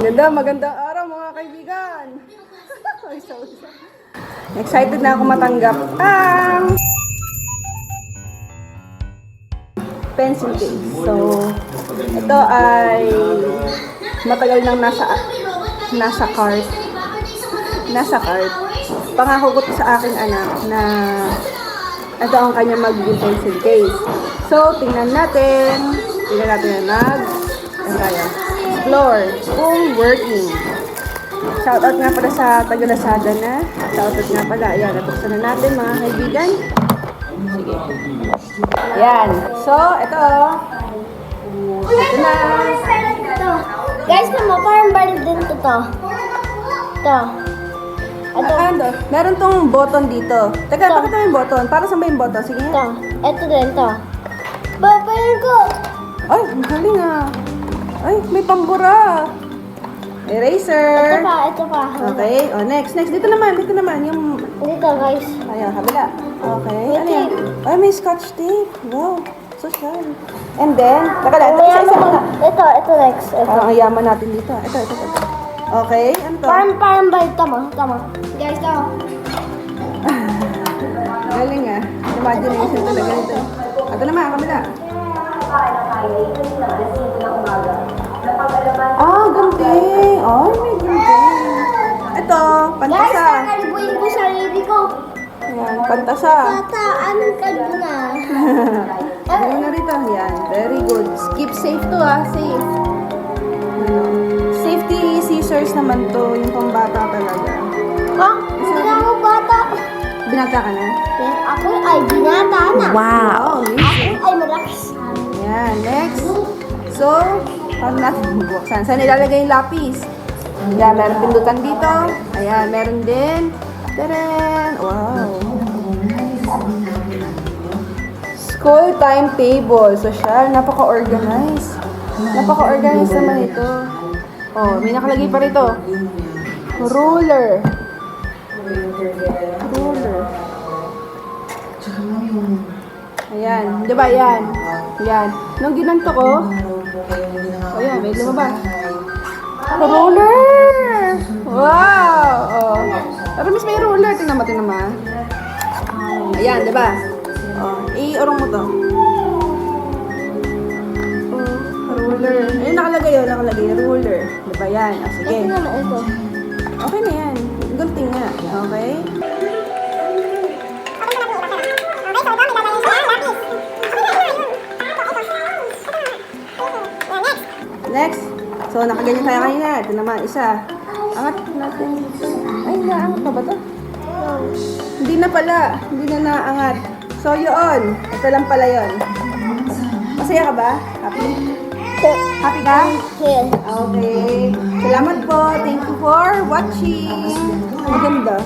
Ganda, magandang araw mga kaibigan. Excited na ako matanggap ang pencil case. So, ito ay matagal nang nasa nasa cart. Nasa cart. Pangako ko sa aking anak na ito ang kanya magiging pencil case. So, tingnan natin. Tingnan natin na nag ano tayo? Explore kung working. Shoutout nga pala sa taga Lazada na. Shoutout nga pala. Ayan, natuksan na natin mga kaibigan. Sige. Ayan. So, ito. Ito na. Ito. Guys, naman, parang balik din to to. Ito. Ito. Ano? Meron tong button dito. Teka, Ito. pakita mo yung button. Para ba yung button? Sige. Ito. Ito din, ito. Babayin ko. Ay, ang galing ah. Ay, may pambura. Eraser. Ito pa, ito pa. Okay. Oh, next. Next. Dito naman. Dito naman. Yung Dito, guys. Ayan, kabila. Okay. May Ano yan? Ay, may scotch tape. Wow. Social. And then, taka lang. Ito, isa-isa ko. muna. Ito, ito next. Ito. Parang ang yaman natin dito. Ito, ito, ito. Okay. Ano to? Parang, parang balik. Tama, tama. Guys, tama. Galing ah. Imagination talaga nito. Ito naman, kabila. Ah, Ay, may gunting. Ito, Guys, pantasa. kakalibuin ko sarili ko. Ayan, pantasa. Tata, ano ka na? Ano na rito? Yan. Very good. Keep safe to ah. Safe. Ano? Safety scissors naman to. Yung pambata talaga. Ha? Hindi ako bata. Binata ka na? Yes, ako ay binata na. Wow! Ako ay malakas. Yan. Next. So, paano natin bubuksan? Saan ilalagay yung lapis? Yan. Meron pindutan dito. Ayan. Meron din. Taren! Wow! School timetable. Social. Napaka-organized. Napaka-organized naman ito. Oh, may nakalagay pa rito. Ruler. Ruler. Ayan. Di ba? Yan. Yan. Nung ginanto ko, oh yan, may lumabas. Ruler! Wow! Oh. Pero mas may ruler. Tingnan mo, tingnan mo. ah. Ayan, di ba? Oh, i-urong mo to. Oh, ruler. Ayun, nakalagay yun, nakalagay. Ruler. Di ba yan? Ah, sige. Okay na yan. Gunting nga. Okay? Next. So, nakaganyan tayo kanina. Ito naman, isa. Angat natin. Ay, naangat pa ba to? Hindi na pala. Hindi na naangat. So, yun. Ito lang pala yun. Masaya ka ba? Happy? Happy ka? Okay. Salamat po. Thank you for watching. Maganda.